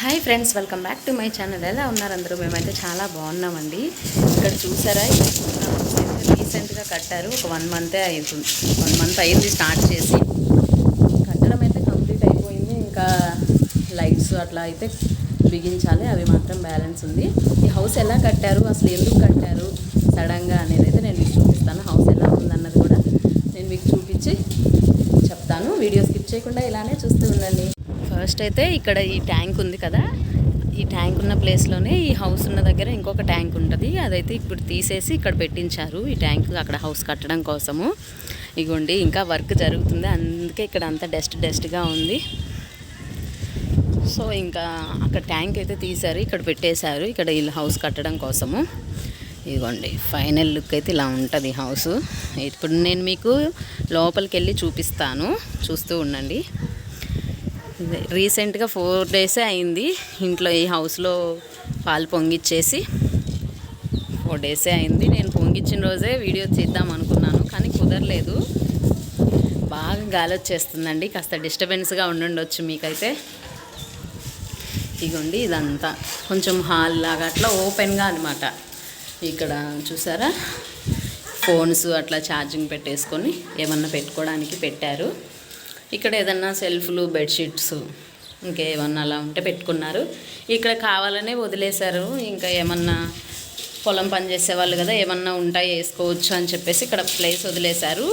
Hi friends welcome back to my channel ఎలా ఉన్నారు అందరూ? మేమైతే చాలా బాగున్నామండి. ఇక్కడ చూసారా? రీసెంట్గా కట్టారు. ఒక వన్ మంతే అవుతుంది వన్ మంత్ అయింది స్టార్ట్ చేసి. కట్టడం అయితే కంప్లీట్ అయిపోయింది. ఇంకా లైట్స్ అట్లా అయితే బిగించాలి. అవి మాత్రం బ్యాలెన్స్ ఉంది. ఈ హౌస్ ఎలా కట్టారు? అసలు ఎందుకు కట్టారు? సడన్గా అనేది అయితే నేను మీకు చూపిస్తాను. హౌస్ ఎలా ఉందన్నది కూడా నేను మీకు చూపించి చెప్తాను. వీడియో స్కిప్ చేయకుండా ఇలానే చూస్తూ ఉండండి. ఫస్ట్ అయితే ఇక్కడ ఈ ట్యాంక్ ఉంది కదా. ఈ ట్యాంక్ ఉన్న ప్లేస్లోనే ఈ హౌస్ ఉన్న దగ్గర ఇంకొక ట్యాంక్ ఉంటుంది. అదైతే ఇప్పుడు తీసేసి ఇక్కడ పెట్టించారు. ఈ ట్యాంక్ అక్కడ హౌస్ కట్టడం కోసము. ఇగోండి ఇంకా వర్క్ జరుగుతుంది. అందుకే ఇక్కడ అంతా డస్ట్ డస్ట్గా ఉంది. సో ఇంకా అక్కడ ట్యాంక్ అయితే తీశారు. ఇక్కడ పెట్టేశారు. ఇక్కడ ఇల్లు హౌస్ కట్టడం కోసము. ఇదిగోండి ఫైనల్ లుక్ అయితే ఇలా ఉంటుంది హౌస్ ఇప్పుడు నేను మీకు లోపలికి వెళ్ళి చూపిస్తాను. చూస్తూ ఉండండి. రీసెంట్గా ఫోర్ డేసే అయింది. ఇంట్లో ఈ హౌస్లో పాలు పొంగిచ్చేసి ఫోర్ డేసే అయింది. నేను పొంగిచ్చిన రోజే వీడియో చేద్దాం అనుకున్నాను కానీ కుదరలేదు. బాగా గాలి వచ్చేస్తుందండి కాస్త డిస్టర్బెన్స్గా ఉండుండొచ్చు మీకైతే. ఇగోండి ఇదంతా. కొంచెం హాల్ లాగా అట్లా ఓపెన్గా అనమాట ఇక్కడ చూసారా? ఫోన్స్ అట్లా ఛార్జింగ్ పెట్టేసుకొని ఏమన్నా పెట్టుకోవడానికి పెట్టారు. ఇక్కడ ఏదన్నా సెల్ఫ్లు బెడ్షీట్స్ ఇంకేమన్నా అలా ఉంటే పెట్టుకున్నారు. ఇక్కడ కావాలనే వదిలేశారు. ఇంకా ఏమన్నా పొలం పని చేసేవాళ్ళు కదా ఏమన్నా ఉంటాయి వేసుకోవచ్చు అని చెప్పేసి ఇక్కడ ప్లేస్ వదిలేశారు.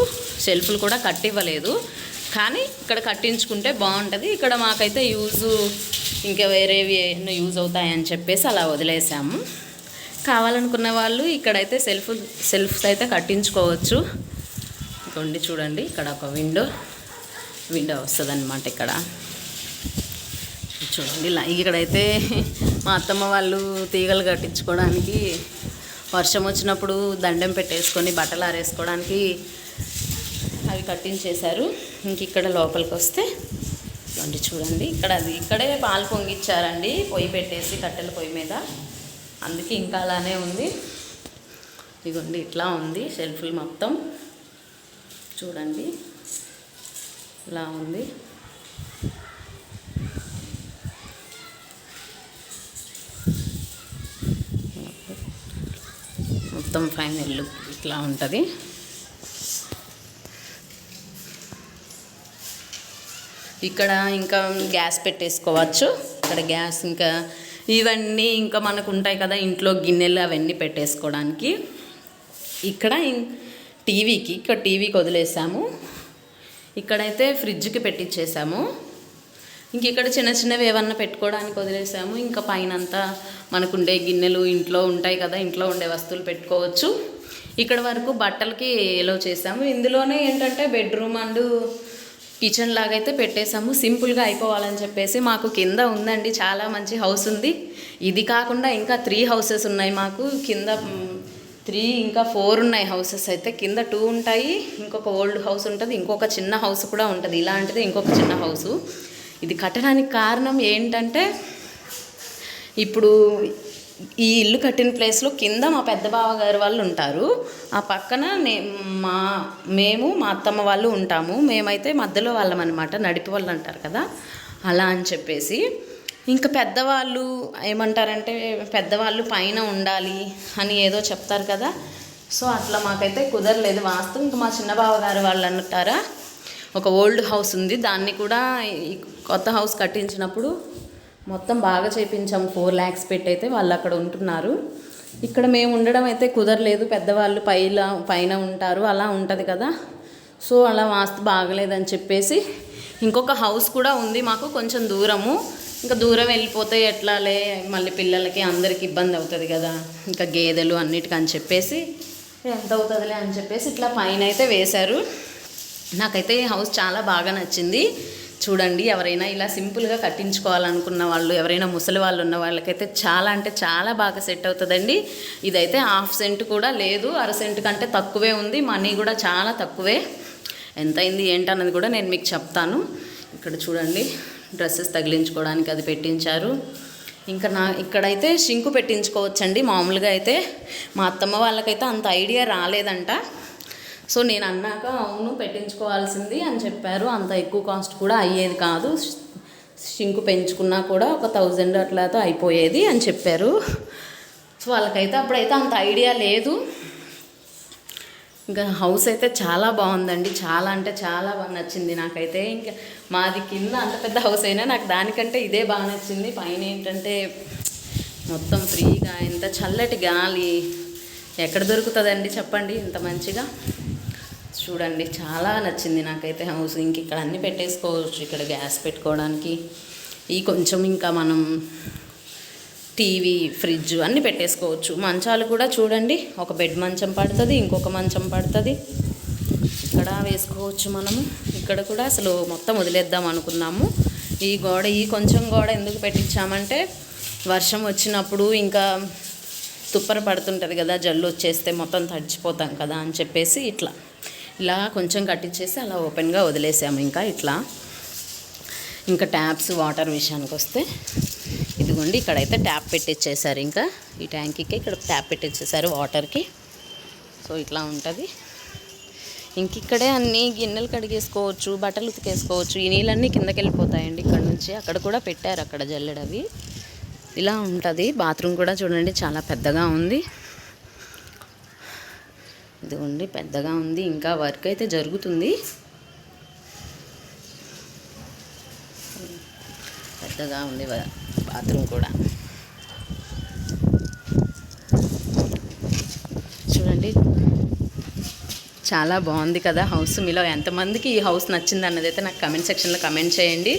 షెల్ఫ్లు కూడా కట్టివ్వలేదు. కానీ ఇక్కడ కట్టించుకుంటే బాగుంటుంది. ఇక్కడ మాకైతే యూజ్ ఇంకా వేరేవి ఎన్నో యూజ్ అవుతాయని చెప్పేసి అలా వదిలేసాము కావాలనుకున్న వాళ్ళు ఇక్కడైతే సెల్ఫ్ సెల్ఫ్స్ అయితే కట్టించుకోవచ్చు. ఇంకోండి చూడండి ఇక్కడ ఒక విండో. విండో వస్తుంది అనమాట ఇక్కడ. చూడండి ఇక్కడైతే మా అత్తమ్మ వాళ్ళు తీగలు కట్టించుకోవడానికి వర్షం వచ్చినప్పుడు దండం పెట్టేసుకొని బట్టలు ఆరేసుకోవడానికి అవి కట్టించేశారు. ఇంక ఇక్కడ లోపలికి వస్తే ఇవ్వండి చూడండి ఇక్కడ అది ఇక్కడే పాలు పొంగిచ్చారండి పొయ్యి పెట్టేసి కట్టెల పొయ్యి మీద. అందుకే ఇంకా అలానే ఉంది. ఇదిగోండి ఇట్లా ఉంది షెల్ఫ్లు మొత్తం. చూడండి. ఇలా ఉంది. మొత్తం ఫైనల్ లుక్ ఇట్లా ఉంటుంది. ఇక్కడ ఇంకా గ్యాస్ పెట్టేసుకోవచ్చు. ఇక్కడ గ్యాస్ ఇంకా ఇవన్నీ ఇంకా మనకు ఉంటాయి కదా ఇంట్లో గిన్నెలు అవన్నీ పెట్టేసుకోవడానికి. ఇక్కడ టీవీకి ఇక్కడ టీవీకి వదిలేసాము. ఇక్కడైతే ఫ్రిడ్జ్కి పెట్టించేసాము ఇంక ఇక్కడ చిన్న చిన్నవి ఏమన్నా పెట్టుకోవడానికి వదిలేసాము. ఇంకా పైన అంతా మనకుండే గిన్నెలు ఇంట్లో ఉంటాయి కదా ఇంట్లో ఉండే వస్తువులు పెట్టుకోవచ్చు. ఇక్కడ వరకు బట్టలకి ఎలో చేసాము. ఇందులోనే ఏంటంటే బెడ్రూమ్ అండ్ కిచెన్ లాగైతే పెట్టేసాము. సింపుల్గా అయిపోవాలని చెప్పేసి మాకు కింద ఉందండి. చాలా మంచి హౌస్ ఉంది. ఇది కాకుండా ఇంకా త్రీ హౌసెస్ ఉన్నాయి మాకు. కింద త్రీ ఇంకా ఫోర్ ఉన్నాయి హౌసెస్ అయితే. కింద టూ ఉంటాయి ఇంకొక ఓల్డ్ హౌస్ ఉంటుంది ఇంకొక చిన్న హౌస్ కూడా ఉంటుంది. ఇలాంటిది ఇంకొక చిన్న హౌసు. ఇది కట్టడానికి కారణం ఏంటంటే ఇప్పుడు ఈ ఇల్లు కట్టిన ప్లేస్లో కింద మా పెద్ద బావ గారి వాళ్ళు ఉంటారు. ఆ పక్కన నే మా మేము మా అత్తమ్మ వాళ్ళు ఉంటాము. మేమైతే మధ్యలో వాళ్ళం అనమాట నడిపి వాళ్ళు అంటారు కదా. అలా అని చెప్పేసి ఇంకా పెద్దవాళ్ళు ఏమంటారంటే పెద్దవాళ్ళు పైన ఉండాలి అని ఏదో చెప్తారు కదా. సో అట్లా మాకైతే కుదరలేదు వాస్తవం ఇంకా మా చిన్న బావ గారు వాళ్ళు అంటారా ఒక ఓల్డ్ హౌస్ ఉంది. దాన్ని కూడా ఈ కొత్త హౌస్ కట్టించినప్పుడు మొత్తం బాగా చేయించాము ఫోర్ ల్యాక్స్ పెట్టి అయితే వాళ్ళు అక్కడ ఉంటున్నారు. ఇక్కడ మేము ఉండడం అయితే కుదరలేదు. పెద్దవాళ్ళు పైల పైన ఉంటారు. అలా ఉంటుంది కదా. సో అలా వాస్తు బాగలేదని చెప్పేసి ఇంకొక హౌస్ కూడా ఉంది మాకు కొంచెం దూరము. ఇంకా దూరం వెళ్ళిపోతే ఎట్లాలే మళ్ళీ పిల్లలకి అందరికి ఇబ్బంది అవుతుంది కదా. ఇంకా గేదెలు అన్నిటికని అని చెప్పేసి ఎంత అవుతుందిలే అని చెప్పేసి ఇట్లా పైన అయితే వేశారు. నాకైతే ఈ హౌస్ చాలా బాగా నచ్చింది. చూడండి ఎవరైనా ఇలా సింపుల్గా కట్టించుకోవాలనుకున్న వాళ్ళు ఎవరైనా ముసలి వాళ్ళు ఉన్న వాళ్ళకైతే చాలా అంటే చాలా బాగా సెట్ అవుతుందండి. ఇదైతే హాఫ్ సెంట్ కూడా లేదు అర సెంట్ కంటే తక్కువే ఉంది మనీ కూడా చాలా తక్కువే. ఎంత అయింది ఏంటన్నది కూడా నేను మీకు చెప్తాను. ఇక్కడ చూడండి. డ్రెస్సెస్ తగిలించుకోవడానికి అది పెట్టించారు. ఇంకా నా ఇక్కడైతే షింకు పెట్టించుకోవచ్చండి. మామూలుగా అయితే మా అత్తమ్మ వాళ్ళకైతే అంత ఐడియా రాలేదంట. సో నేను అన్నాక అవును పెట్టించుకోవాల్సింది అని చెప్పారు. అంత ఎక్కువ కాస్ట్ కూడా అయ్యేది కాదు. షింకు పెంచుకున్నా కూడా ఒక థౌజండ్ అట్లాతో అయిపోయేది అని చెప్పారు. సో వాళ్ళకైతే అప్పుడైతే అంత ఐడియా లేదు. ఇంకా హౌస్ అయితే చాలా బాగుందండి. చాలా అంటే చాలా బాగా నచ్చింది నాకైతే. ఇంకా మాది కింద అంత పెద్ద హౌస్ అయినా నాకు దానికంటే ఇదే బాగా నచ్చింది. పైన ఏంటంటే మొత్తం ఫ్రీగా ఎంత చల్లటి గాలి ఎక్కడ దొరుకుతుందండి చెప్పండి? ఇంత మంచిగా. చూడండి చాలా నచ్చింది నాకైతే హౌస్. ఇంక ఇక్కడ అన్నీ పెట్టేసుకోవచ్చు. ఇక్కడ గ్యాస్ పెట్టుకోవడానికి. ఈ కొంచెం ఇంకా మనం టీవీ ఫ్రిడ్జ్ అన్నీ పెట్టేసుకోవచ్చు. మంచాలు కూడా చూడండి. ఒక బెడ్ మంచం పడుతుంది ఇంకొక మంచం పడుతుంది. ఇక్కడ వేసుకోవచ్చు మనము. ఇక్కడ కూడా అసలు మొత్తం వదిలేద్దాం అనుకున్నాము. ఈ గోడ ఈ కొంచెం గోడ ఎందుకు పెట్టించామంటే వర్షం వచ్చినప్పుడు ఇంకా తుప్పర పడుతుంటుంది కదా జల్లు వచ్చేస్తే మొత్తం తడిచిపోతాం కదా అని చెప్పేసి ఇట్లా. ఇలా కొంచెం కట్టించేసి అలా ఓపెన్గా వదిలేసాము ఇంకా ఇట్లా. ఇంకా ట్యాప్స్ వాటర్ విషయానికి వస్తే ఇదిగోండి ఇక్కడైతే ట్యాప్ పెట్టిచ్చేసారు ఇంకా. ఈ ట్యాంకీకి ఇక్కడ ట్యాప్ పెట్టించేసారు వాటర్కి. సో ఇట్లా ఉంటుంది. ఇంక ఇక్కడే అన్ని గిన్నెలు కడిగేసుకోవచ్చు బట్టలు ఉతికేసుకోవచ్చు. ఈ నీళ్ళన్నీ కిందకి వెళ్ళిపోతాయండి ఇక్కడ నుంచి. అక్కడ కూడా పెట్టారు అక్కడ జల్లెడవి ఇలా ఉంటుంది. బాత్రూమ్ కూడా చూడండి చాలా పెద్దగా ఉంది. ఇదిగోండి పెద్దగా ఉంది. ఇంకా వర్క్ అయితే జరుగుతుంది. పెద్దగా ఉంది బాత్రూమ్ కూడా. చూడండి. చాలా బాగుంది కదా హౌస్ మీలో ఎంతమందికి ఈ హౌస్ నచ్చింది అన్నది అయితే నాకు కమెంట్ సెక్షన్లో కమెంట్ చేయండి.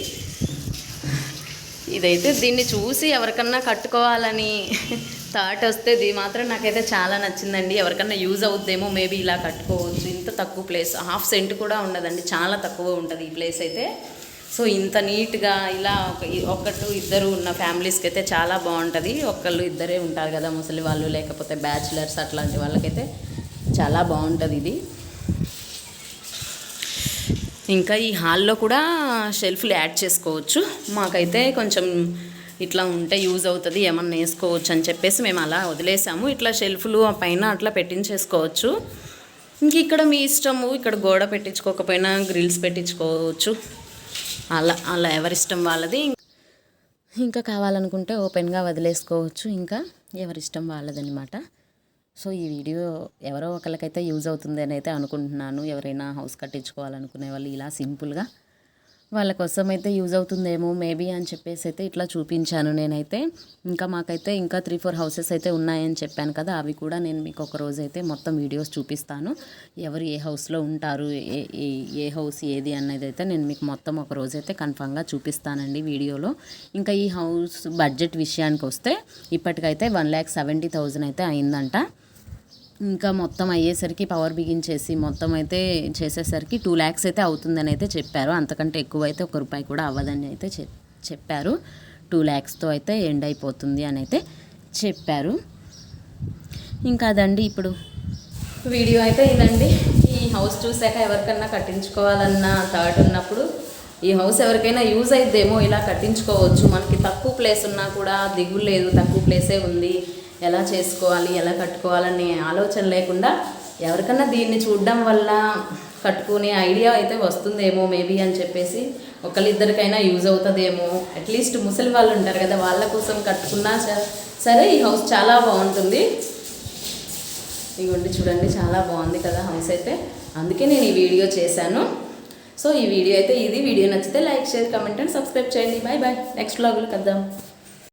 ఇదైతే దీన్ని చూసి ఎవరికన్నా కట్టుకోవాలని థాట్ వస్తే ఇది మాత్రం నాకైతే చాలా నచ్చిందండి. ఎవరికన్నా యూజ్ అవుద్దేమో మేబీ ఇలా కట్టుకోవచ్చు. ఇంత తక్కువ ప్లేస్ హాఫ్ సెంట్ కూడా ఉండదండి. చాలా తక్కువ ఉంటుంది ఈ ప్లేస్ అయితే. సో ఇంత నీట్గా ఇలా ఒక ఒకటి ఇద్దరు ఉన్న ఫ్యామిలీస్కి అయితే చాలా బాగుంటుంది ఒకళ్ళు ఇద్దరే ఉంటారు కదా ముసలి వాళ్ళు లేకపోతే బ్యాచిలర్స్ అట్లాంటి వాళ్ళకైతే చాలా బాగుంటుంది ఇది. ఇంకా ఈ హాల్లో కూడా షెల్ఫ్లు యాడ్ చేసుకోవచ్చు. మాకైతే కొంచెం ఇట్లా ఉంటే యూజ్ అవుతుంది ఏమన్నా వేసుకోవచ్చు అని చెప్పేసి మేము అలా వదిలేసాము. ఇట్లా షెల్ఫ్లు ఆ పైన అట్లా పెట్టించేసుకోవచ్చు. ఇంక ఇక్కడ మీ ఇష్టము ఇక్కడ గోడ పెట్టించుకోకపోయినా గ్రిల్స్ పెట్టించుకోవచ్చు. అలా అలా ఎవరిష్టం వాళ్ళది? ఇంకా కావాలనుకుంటే ఓపెన్గా వదిలేసుకోవచ్చు. ఇంకా ఎవరిష్టం వాళ్ళదనమాట సో ఈ వీడియో ఎవరో ఒకరికైతే యూజ్ అవుతుంది అని అయితే అనుకుంటున్నాను. ఎవరైనా హౌస్ కట్టించుకోవాలనుకునే వాళ్ళు ఇలా సింపుల్గా వాళ్ళ కోసం అయితే యూజ్ అవుతుందేమో మేబీ అని చెప్పేసి అయితే ఇట్లా చూపించాను నేనైతే. ఇంకా మాకైతే ఇంకా త్రీ ఫోర్ హౌసెస్ అయితే ఉన్నాయని చెప్పాను కదా అవి కూడా నేను మీకు ఒక రోజు అయితే మొత్తం వీడియోస్ చూపిస్తాను. ఎవరు ఏ హౌస్లో ఉంటారు ఏ ఏ ఏ హౌస్ ఏది అన్నది అయితే నేను మీకు మొత్తం ఒక రోజు అయితే కన్ఫామ్గా చూపిస్తానండి వీడియోలో. ఇంకా ఈ హౌస్ బడ్జెట్ విషయానికి వస్తే ఇప్పటికైతే వన్ ల్యాక్ సెవెంటీ థౌజండ్ అయితే అయిందంట. ఇంకా మొత్తం అయ్యేసరికి పవర్ బిగించేసి మొత్తం అయితే చేసేసరికి టూ ల్యాక్స్ అయితే అవుతుందని అయితే చెప్పారు. అంతకంటే ఎక్కువ అయితే ఒక రూపాయి కూడా అవ్వదని అయితే చెప్పారు. టూ ల్యాక్స్తో అయితే ఎండ్ అయిపోతుంది అని అయితే చెప్పారు. ఇంకా అదండి ఇప్పుడు. వీడియో అయితే ఇదండి ఈ హౌస్ చూసాక ఎవరికన్నా కట్టించుకోవాలన్న థాట్ ఉన్నప్పుడు ఈ హౌస్ ఎవరికైనా యూజ్ అయిద్దేమో ఇలా కట్టించుకోవచ్చు. మనకి తక్కువ ప్లేస్ ఉన్నా కూడా దిగులు లేదు తక్కువ ప్లేసే ఉంది. ఎలా చేసుకోవాలి ఎలా కట్టుకోవాలనే ఆలోచన లేకుండా ఎవరికన్నా దీన్ని చూడడం వల్ల కట్టుకునే ఐడియా అయితే వస్తుందేమో మేబీ అని చెప్పేసి ఒకళ్ళిద్దరికైనా యూజ్ అవుతుందేమో. అట్లీస్ట్ ముసలి వాళ్ళు ఉంటారు కదా వాళ్ళ కోసం కట్టుకున్నా సరే ఈ హౌస్ చాలా బాగుంటుంది. ఇగోండి చూడండి చాలా బాగుంది కదా హౌస్ అయితే. అందుకే నేను ఈ వీడియో చేశాను. సో ఈ వీడియో అయితే ఇది. వీడియో నచ్చితే like share comment and subscribe చేయండి. బాయ్ బాయ్ నెక్స్ట్ బ్లాగులు కద్దాం